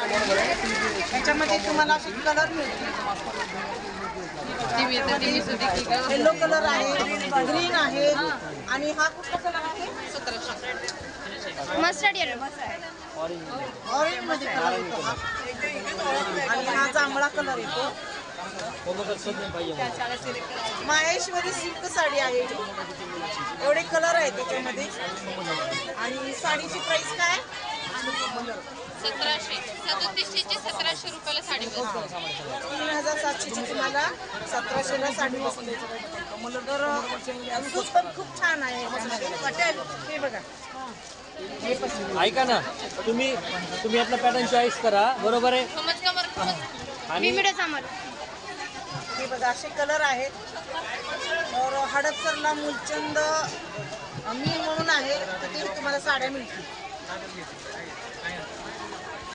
त्याच्यामध्ये तुम्हाला असे कलर मिळतील. येलो कलर आहे ग्रीन आहे आणि हा कुठला कलर आहे? मस्टर्ड येलो ऑरेंजमध्ये कलर येतो आणि हा जांभळा कलर येतो. माहेश्वरी सिल्क साडी आहे. एवढे कलर आहे त्याच्यामध्ये. आणि साडीची प्राइस काय? सतराशे सदोतीसशेची सतराशे रुपयाला साडी तीन हजार सातशेची तुम्हाला सतराशेला साडी बसते तर खूप पण खूप छान आहे. पटेल हे बघा. ऐका ना तुम्ही तुम्ही यातला पॅटर्न चॉईस करा. बरोबर आहे? आणि हे बघा असे कलर आहेत. तर हडपसरला मुलचंद मिल म्हणून आहे तिथे तुम्हाला साड्या मिळतील.